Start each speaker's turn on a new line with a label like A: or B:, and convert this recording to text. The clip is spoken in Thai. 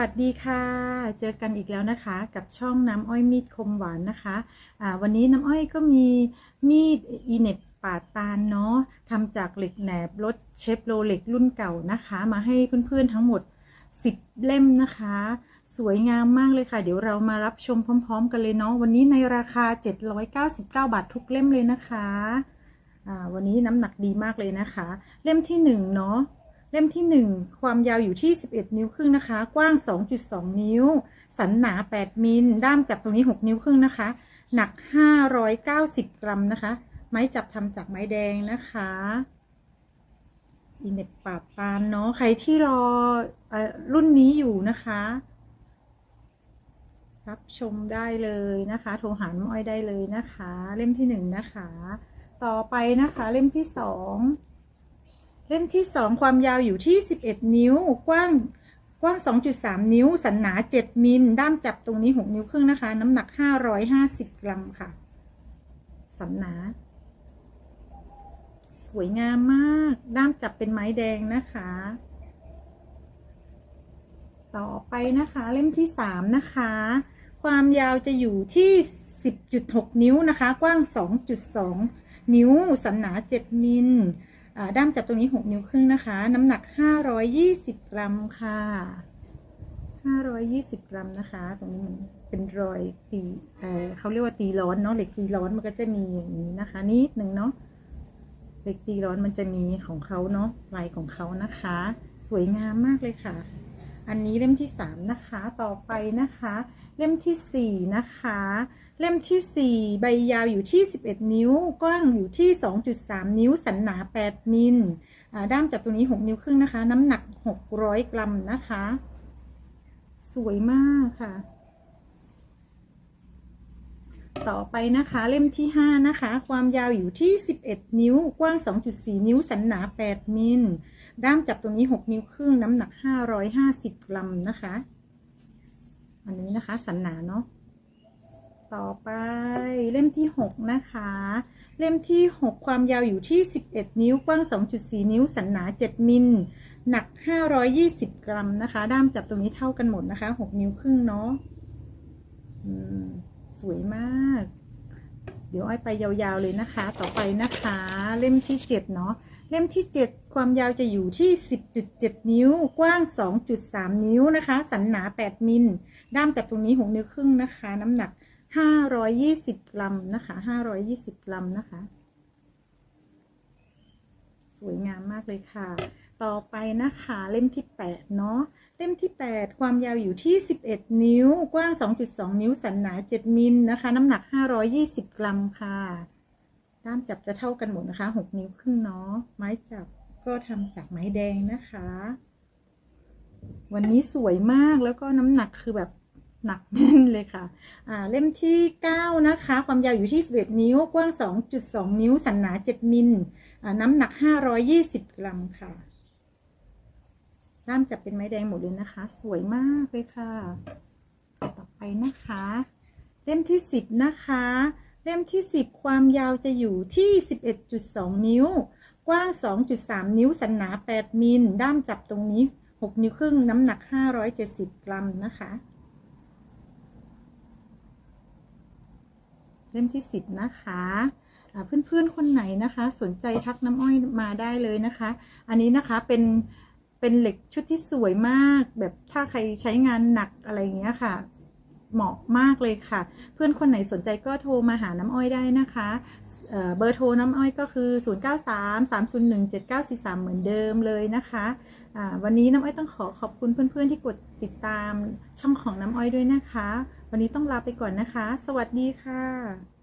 A: วัสดีค่ะ เจอกันอีกแล้วนะคะกับช่องน้ำอ้อยมีดคมหวานนะคะอ่าวันนี้น้ำอ้อยก็มีมีดอีเน็บปาดตาลเนาะทำจากเหล็กแหนบรถเชฟโรเล็กรุ่นเก่านะคะ มาให้เพื่อนๆทั้งหมด 10 เล่มนะคะ สวยงามมากเลยค่ะ เดี๋ยวเรามารับชมพร้อม ๆ กันเลยเนาะวันนี้ในราคา 799 บาททุกเล่มเลยนะคะอ่าวันนี้น้ำหนักดีมากเลยนะคะ เล่มที่1เนาะ เล่มที่ 1 ความยาวอยู่ที่ 11 นิ้วครึ่งนะคะ กว้าง 2.2 นิ้ว สันหนา 8 มิล ด้ามจับตรงนี้ 6 นิ้วครึ่งนะคะ หนัก 590 กรัมนะคะ ไม้จับทำจากไม้แดงนะคะอินเน็ตปาปานเนาะ ใครที่รออรุ่นนี้อยู่นะคะ รับชมได้เลยนะคะ โทรหาน้อ้อยได้เลยนะคะ เล่มที่หนึ่งนะคะ ต่อไปนะคะ เล่มที่สอง เล่มที่ 2 ความยาวอยู่ที่ 11 นิ้ว กว้างกว้าง 2.3 นิ้ว สันหนา 7 มิล ด้ามจับตรงนี้ 6 นิ้วครึ่งนะคะ น้ำหนัก 550 กรัมค่ะ สันหนา สวยงามมาก ด้ามจับเป็นไม้แดงนะคะ ต่อไปนะคะ เล่มที่ 3 นะคะ ความยาวจะอยู่ที่ 10.6 นิ้วนะคะ กว้าง 2.2 นิ้ว สันหนา 7 มิล ด้ามจับตรงนี้ 6 นิ้วครึ่งนะคะ น้ำหนัก 520 กรัมค่ะ 520 กรัมนะคะ ตรงนี้มันเป็นรอยตีเออเขาเรียกว่าตีร้อนเนาะเหล็กตีร้อนมันก็จะมีอย่างนี้นะคะ นิดหนึ่งเนาะเหล็กตีร้อนมันจะมีของเขาเนาะลายของเขานะคะ สวยงามมากเลยค่ะ อันนี้เล่มที่ 3 นะคะ ต่อไปนะคะ เล่มทีสี่4 นะคะ เล่มที่ 4 ใบยาวอยู่ที่ 11 นิ้ว กว้างอยู่ที่ 2.3 นิ้ว สันหนา 8 มิลด้ามจับตรงนี้ 6 นิ้วครึ่งนะคะ น้ำหนัก 600 กรัมนะคะ สวยมากค่ะ ต่อไปนะคะ เล่มที่ 5 นะคะ ความยาวอยู่ที่ 11 นิ้ว กว้าง 2.4 นิ้ว สันหนา 8 มิล ด้ามจับตรงนี้ 6 นิ้วครึ่ง น้ำหนัก 550 กรัมนะคะ อันนี้นะคะ สันหนาเนาะ ต่อไป เล่มที่ 6 นะคะ เล่มที่ 6 ความยาวอยู่ที่ 11 นิ้วกว้าง 2.4 นิ้ว สันหนา 7 มิล หนัก 520 กรัมนะคะ ด้ามจับตรงนี้เท่ากันหมดนะคะ 6 นิ้วครึ่งเนาะสวยมาก เดี๋ยวอ้อยไปยาวๆเลยนะคะ ต่อไปนะคะ เล่มที่ 7 เนาะเล่มที่ 7 ความยาวจะอยู่ที่ 10.7 นิ้ว กว้าง 2.3 นิ้วนะคะ สันหนา 8 มิล ด้ามจับตรงนี้ 6 นิ้วครึ่งนะคะ น้ำหนัก 520กรัมนะคะ520กรัมนะคะ สวยงามมากเลยค่ะ ต่อไปนะคะเล่มที่8เนาะเล่มที่8ความยาวอยู่ที่11นิ้ว กว้าง2.2นิ้ว สันหนา7มิลนะคะ น้ำหนัก520กรัมค่ะ ด้ามจับจะเท่ากันหมดนะคะ6นิ้วครึ่งเนาะไม้จับก็ทำจากไม้แดงนะคะ วันนี้สวยมากแล้วก็น้ำหนักคือแบบ หนักแน่นเลยค่ะ อ่า เล่มที่ 9 นะคะ ความยาวอยู่ที่ 11 นิ้ว กว้าง 2.2 นิ้ว สันหนา 7 มิล อ่า น้ำหนัก 520 กรัมค่ะด้ามจับเป็นไม้แดงหมดเลยนะคะ สวยมากเลยค่ะ ต่อไปนะคะ เล่มที่ 10 นะคะ เล่มที่ 10 ความยาวจะอยู่ที่ 11.2 นิ้ว กว้าง 2.3 นิ้ว สันหนา 8 มิล ด้ามจับตรงนี้ 6 นิ้วครึ่ง น้ำหนัก 570 กรัมนะคะ เล่มที่ 10 นะคะเพื่อนๆคนไหนนะคะ สนใจทักน้ำอ้อยมาได้เลยนะคะ อันนี้นะคะเป็นเป็นเหล็กชุดที่สวยมาก แบบถ้าใครใช้งานหนักอะไรอย่างเงี้ยค่ะ เหมาะมากเลยค่ะ เพื่อนคนไหนสนใจก็โทรมาหาน้ำอ้อยได้นะคะเเบอร์โทรน้ำอ้อยก็คือ 0933017943 เหมือนเดิมเลยนะคะวันนี้น้ำอ้อยต้องขอขอบคุณเพื่อนๆที่กดติดตามช่องของน้ำอ้อยด้วยนะคะ วันนี้ต้องลาไปก่อนนะคะ สวัสดีค่ะ